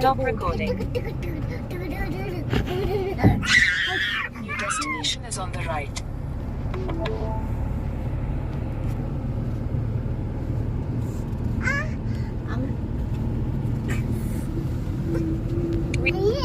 Stop recording. Your destination is on the right. നീ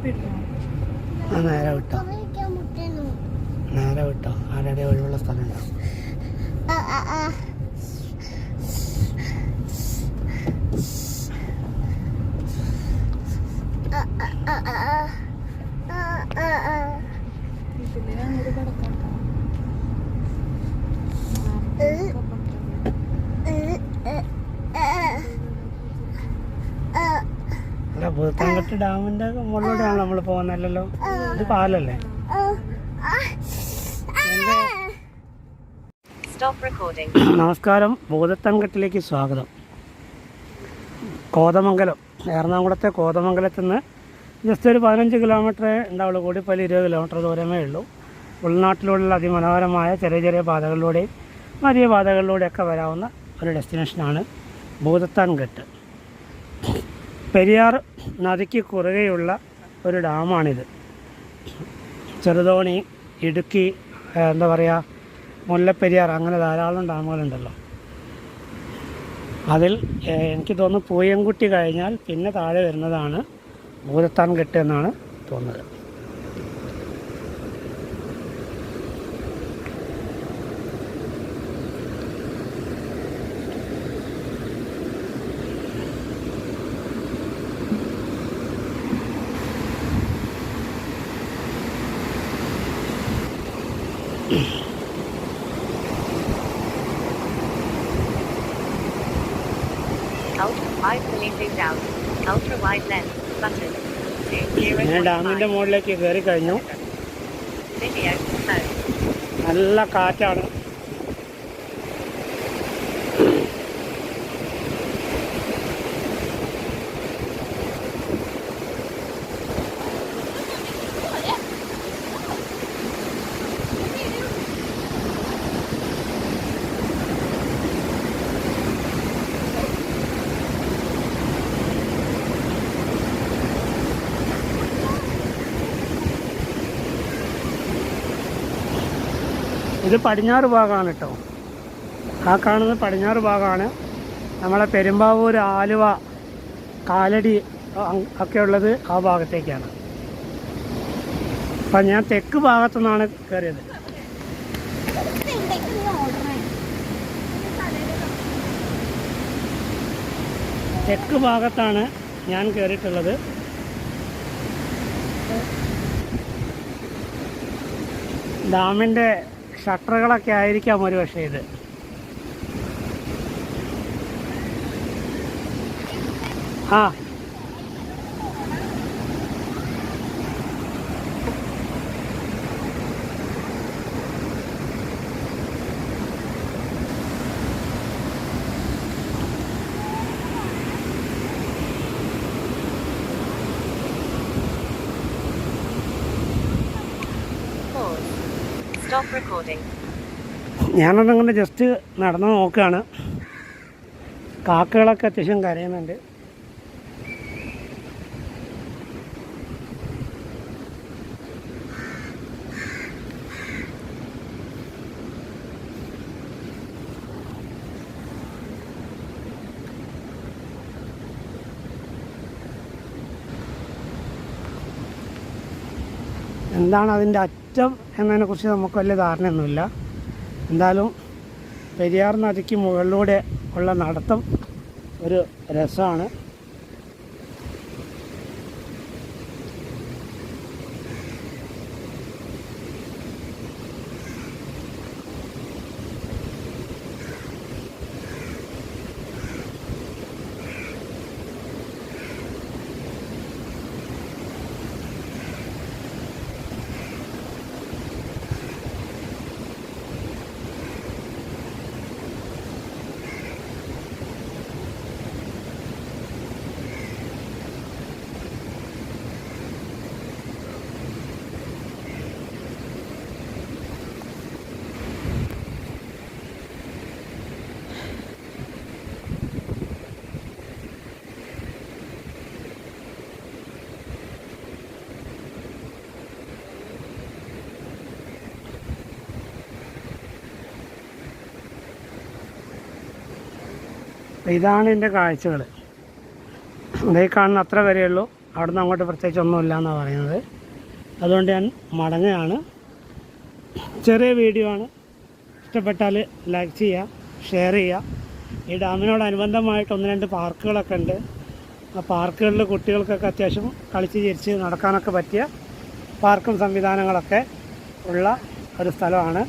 ആ നേരെ വിട്ടോ. നേരെ വിട്ടോ. ആരുടെ ഒഴിവുള്ള സ്ഥലം ഉണ്ടാവും ആ, ആ, ആ. ആ, ആ, ആ, ആ, ആ. ആ, ആ, ആ. ഏ, ഏ, ഏ, ഏ. ആ, ഭൂതത്താൻകെട്ട് ഡാമിന്റെ മുകളിലൂടെയാണ് നമ്മൾ പോകുന്നല്ലോ ഇത് പാലല്ലേ. നമസ്കാരം. ഭൂതത്തൻകെട്ടിലേക്ക് സ്വാഗതം. കോതമംഗലം. എറണാകുളത്തെ കോതമംഗലത്തു നിന്ന് ജസ്റ്റ് ഒരു പതിനഞ്ച് കിലോമീറ്റർ ഉണ്ടാവുള്ളൂ. കൂടിപ്പല്ലി ഇരുപത് കിലോമീറ്റർ ദൂരമേ ഉള്ളൂ. ഉൾനാട്ടിലുള്ള അതിമനോഹരമായ ചെറിയ ചെറിയ പാതകളിലൂടെയും വലിയ പാതകളിലൂടെയൊക്കെ വരാവുന്ന ഒരു ഡെസ്റ്റിനേഷനാണ് ഭൂതത്താൻകെട്ട് പെരിയാർ നദിക്ക് കുറുകെയുള്ള ഒരു ഡാമാണിത്. ചെറുതോണി ഇടുക്കി എന്താ പറയുക മുല്ലപ്പെരിയാർ അങ്ങനെ ധാരാളം ഡാമുകളുണ്ടല്ലോ. അതിൽ എനിക്ക് തോന്നുന്നു പൂയംകുട്ടി കഴിഞ്ഞാൽ പിന്നെ താഴെ വരുന്നതാണ് ഭൂതത്താൻ കെട്ട് എന്നാണ് തോന്നുന്നത്. ഞാൻ ഡാമിന്റെ മുകളിലേക്ക് കയറി കഴിഞ്ഞു. നല്ല കാറ്റാണ്. ഇത് പടിഞ്ഞാറ് ഭാഗമാണ് കേട്ടോ ആ കാണുന്നത് പടിഞ്ഞാറ് ഭാഗമാണ് നമ്മളെ പെരുമ്പാവൂർ ആലുവ കാലടി ഒക്കെ ഉള്ളത് ആ ഭാഗത്തേക്കാണ്. അപ്പം ഞാൻ തെക്ക് ഭാഗത്തു നിന്നാണ് കയറിയത് തെക്ക് ഭാഗത്താണ് ഞാൻ കയറിയിട്ടുള്ളത് ഡാമിന്റെ ഷട്ടറുകളൊക്കെ ആയിരിക്കാം ഒരു പക്ഷേ ഇത്. ആ. ഞാനൊന്നിങ്ങനെ ജസ്റ്റ് നടന്നു നോക്കുകയാണ് കാക്കകളൊക്കെ അത്യാവശ്യം കരയുന്നുണ്ട്. എന്താണ് അതിന്റെ അറ്റം എന്നതിനെക്കുറിച്ച് നമുക്ക് വലിയ ധാരണയൊന്നുമില്ല. എന്തായാലും പെരിയാർ നദിക്ക് മുകളിലൂടെ ഉള്ള നടത്തം ഒരു രസമാണ്. ഇതാണ് എന്റെ കാഴ്ചകൾ അതേ കാണുന്ന അത്ര വരെയുള്ളൂ. അവിടെ നിന്ന് അങ്ങോട്ട് പ്രത്യേകിച്ച് ഒന്നുമില്ല എന്നാണ് പറയുന്നത്. അതുകൊണ്ട് ഞാൻ മടങ്ങുകയാണ്. ചെറിയ വീഡിയോ ആണ്. ഇഷ്ടപ്പെട്ടാൽ ലൈക്ക് ചെയ്യുക ഷെയർ ചെയ്യുക. ഈ ഡാമിനോടനുബന്ധമായിട്ട് ഒന്ന് രണ്ട് പാർക്കുകളൊക്കെ ഉണ്ട്. ആ പാർക്കുകളിൽ കുട്ടികൾക്കൊക്കെ അത്യാവശ്യം കളിച്ച് ചിരിച്ച് നടക്കാനൊക്കെ പറ്റിയ പാർക്കും സംവിധാനങ്ങളൊക്കെ ഉള്ള ഒരു സ്ഥലമാണ്.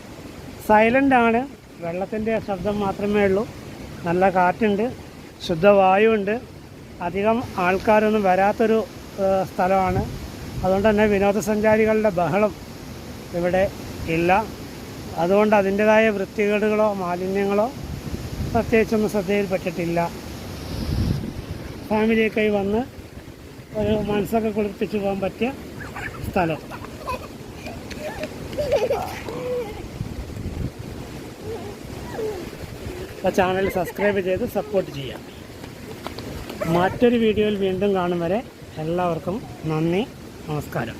സൈലന്റ് ആണ്. വെള്ളത്തിന്റെ ശബ്ദം മാത്രമേ ഉള്ളൂ. നല്ല കാറ്റുണ്ട് ശുദ്ധവായുണ്ട് അധികം ആൾക്കാരൊന്നും വരാത്തൊരു സ്ഥലമാണ്. അതുകൊണ്ട് തന്നെ വിനോദസഞ്ചാരികളുടെ ബഹളം ഇവിടെ ഇല്ല. അതുകൊണ്ട് അതിന്റെതായ വൃത്തികേടുകളോ മാലിന്യങ്ങളോ പ്രത്യേകിച്ചൊന്നും ശ്രദ്ധയിൽപ്പെട്ടിട്ടില്ല. ഫാമിലിയൊക്കെ വന്ന് ഒരു മനസ്സൊക്കെ കുളിപ്പിച്ച് പോകാൻ പറ്റിയ സ്ഥലം. അപ്പോൾ ചാനൽ സബ്സ്ക്രൈബ് ചെയ്ത് സപ്പോർട്ട് ചെയ്യാം മറ്റൊരു വീഡിയോയിൽ വീണ്ടും കാണും വരെ എല്ലാവർക്കും നന്ദി നമസ്കാരം.